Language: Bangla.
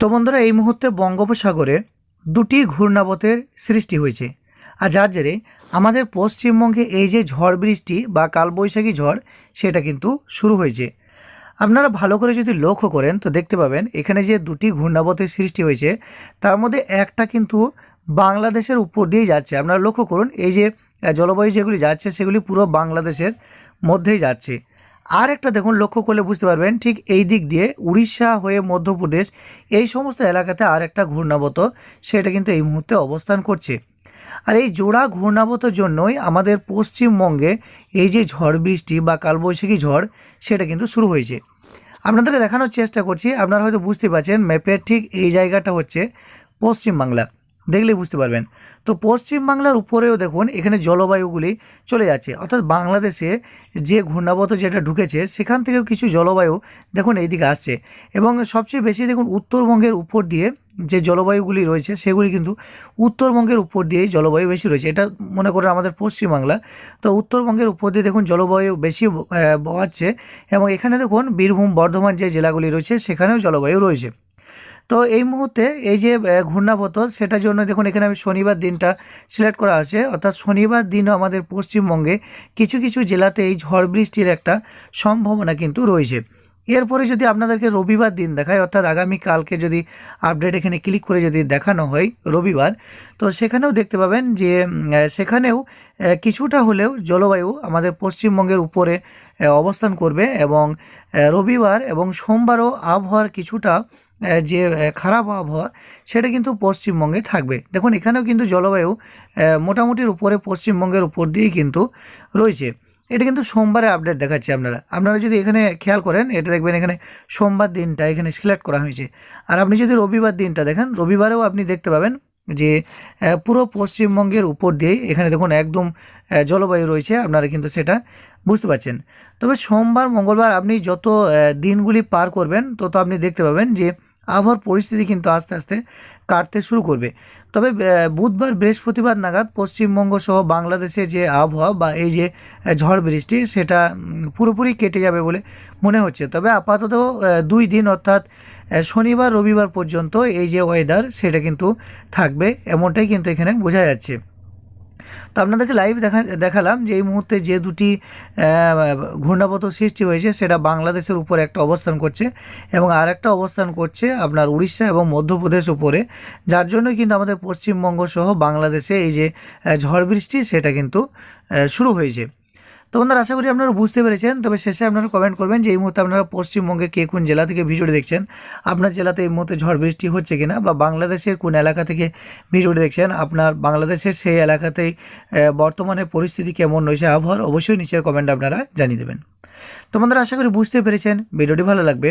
তো বন্ধুরা, এই মুহূর্তে বঙ্গোপসাগরে দুটি ঘূর্ণাবতের সৃষ্টি হয়েছে। আর যার জেরে আমাদের পশ্চিমবঙ্গে এই যে ঝড় বৃষ্টি বা কালবৈশাখী ঝড়, সেটা কিন্তু শুরু হয়েছে। আপনারা ভালো করে যদি লক্ষ্য করেন, তো দেখতে পাবেন এখানে যে দুটি ঘূর্ণাবতের সৃষ্টি হয়েছে, তার মধ্যে একটা কিন্তু বাংলাদেশের উপর দিয়েই যাচ্ছে। আপনারা লক্ষ্য করুন, এই যে জলবায়ু যেগুলি যাচ্ছে, সেগুলি পুরো বাংলাদেশের মধ্যেই যাচ্ছে। আর একটা দেখুন, লক্ষ্য করলে বুঝতে পারবেন, ঠিক এই দিক দিয়ে উড়িষ্যা হয়ে মধ্যপ্রদেশ, এই সমস্ত এলাকাতে আর একটা ঘূর্ণাবত, সেটা কিন্তু এই মুহূর্তে অবস্থান করছে। আর এই জোড়া ঘূর্ণাবতের জন্যই আমাদের পশ্চিমবঙ্গে এই যে ঝড় বৃষ্টি বা কালবৈশাখী ঝড়, সেটা কিন্তু শুরু হয়েছে। আপনাদেরকে দেখানোর চেষ্টা করছি, আপনারা হয়তো বুঝতে পারছেন, ম্যাপের ঠিক এই জায়গাটা হচ্ছে পশ্চিমবাংলা। দেখলেই বুঝতে পারবেন। তো পশ্চিমবাংলার উপরেও দেখুন, এখানে জলবায়ুগুলি চলে যাচ্ছে। অর্থাৎ বাংলাদেশে যে ঘূর্ণাবত যেটা ঢুকেছে, সেখান থেকেও কিছু জলবায়ু দেখুন এইদিকে আসছে। এবং সবচেয়ে বেশি দেখুন উত্তরবঙ্গের উপর দিয়ে যে জলবায়ুগুলি রয়েছে, সেগুলি কিন্তু উত্তরবঙ্গের উপর দিয়েই জলবায়ু বেশি রয়েছে। এটা মনে করেন আমাদের পশ্চিমবাংলা। তো উত্তরবঙ্গের উপর দিয়ে দেখুন জলবায়ু বেশি বহাচ্ছে। এবং এখানে দেখুন বীরভূম, বর্ধমান যে জেলাগুলি রয়েছে, সেখানেও জলবায়ু রয়েছে। তো এই মুহূর্তে এই যে আহ, ঘূর্ণাবত সেটার জন্য দেখুন এখানে আমি শনিবার দিনটা সিলেক্ট করা আছে। অর্থাৎ শনিবার দিনও আমাদের পশ্চিমবঙ্গে কিছু কিছু জেলাতে এই ঝড় বৃষ্টির একটা সম্ভাবনা কিন্তু রয়েছে। এরপরে যদি আপনাদেরকে রবিবার দিন দেখায়, অর্থাৎ আগামী কালকে যদি আপডেট এখানে ক্লিক করে যদি দেখানো হয় রবিবার, তো সেখানেও দেখতে পাবেন যে সেখানেও কিছুটা হলেও জলবায়ু আমাদের পশ্চিমবঙ্গের উপরে অবস্থান করবে এবং রবিবার এবং সোমবারও আবহাওয়ার কিছুটা যে খারাপ আবহাওয়া সেটা কিন্তু পশ্চিমবঙ্গে থাকবে। দেখুন, এখানেও কিন্তু জলবায়ু মোটামুটির উপরে পশ্চিমবঙ্গের উপর দিয়েই কিন্তু রয়েছে। এটা কিন্তু সোমবারে আপডেট দেখাচ্ছে আপনারা। আপনারা যদি এখানে খেয়াল করেন, এটা দেখবেন এখানে সোমবার দিনটা এখানে সিলেক্ট করা হয়েছে। আর আপনি যদি রবিবার দিনটা দেখেন, রবিবারেও আপনি দেখতে পাবেন যে পুরো পশ্চিমবঙ্গের উপর দিয়েই এখানে দেখুন একদম জলবায়ু রয়েছে, আপনারা কিন্তু সেটা বুঝতে পারছেন। তবে সোমবার, মঙ্গলবার আপনি যত দিনগুলি পার করবেন, তত আপনি দেখতে পাবেন যে আবহাওয়ার পরিস্থিতি কিন্তু আস্তে আস্তে কাটতে শুরু করবে। তবে বুধবার বৃহস্পতিবার নাগাদ পশ্চিমবঙ্গ সহ বাংলাদেশে যে আবহাওয়া বা এই যে ঝড় বৃষ্টি, সেটা পুরোপুরি কেটে যাবে বলে মনে হচ্ছে। তবে আপাতত দুই দিন অর্থাৎ শনিবার, রবিবার পর্যন্ত এই যে ওয়েদার সেটা কিন্তু থাকবে, এমনটাই কিন্তু এখানে বোঝা যাচ্ছে। তো আপনাদেরকে লাইভ দেখা, দেখালাম যে এই মুহূর্তে যে দুটি ঘূর্ণাবত সৃষ্টি হয়েছে সেটা বাংলাদেশের উপরে একটা অবস্থান করছে এবং আর একটা অবস্থান করছে আপনার উড়িষ্যা এবং মধ্যপ্রদেশ উপরে, যার জন্য কিন্তু আমাদের পশ্চিমবঙ্গ সহ বাংলাদেশে এই যে ঝড় বৃষ্টি সেটা কিন্তু শুরু হয়েছে। তো বন্ধুরা, আশা করি আপনারা বুঝতে পেরেছেন। তবে শেষে আপনারা কমেন্ট করবেন যে এই মুহূর্তে আপনারা পশ্চিমবঙ্গের কে কোন জেলা থেকে ভিডিওটি দেখছেন? আপনার জেলাতে এই মুহূর্তে ঝড় বৃষ্টি হচ্ছে কিনা বা বাংলাদেশের কোন এলাকা থেকে ভিডিওটি দেখছেন? আপনার বাংলাদেশের সেই এলাকাতেই বর্তমানে পরিস্থিতি কেমন রয়েছে, আবহাওয়ার অবশ্যই নিচের কমেন্ট আপনারা জানিয়ে দেবেন। তো বন্ধুরা, আশা করি বুঝতে পেরেছেন। ভিডিওটি ভালো লাগবে।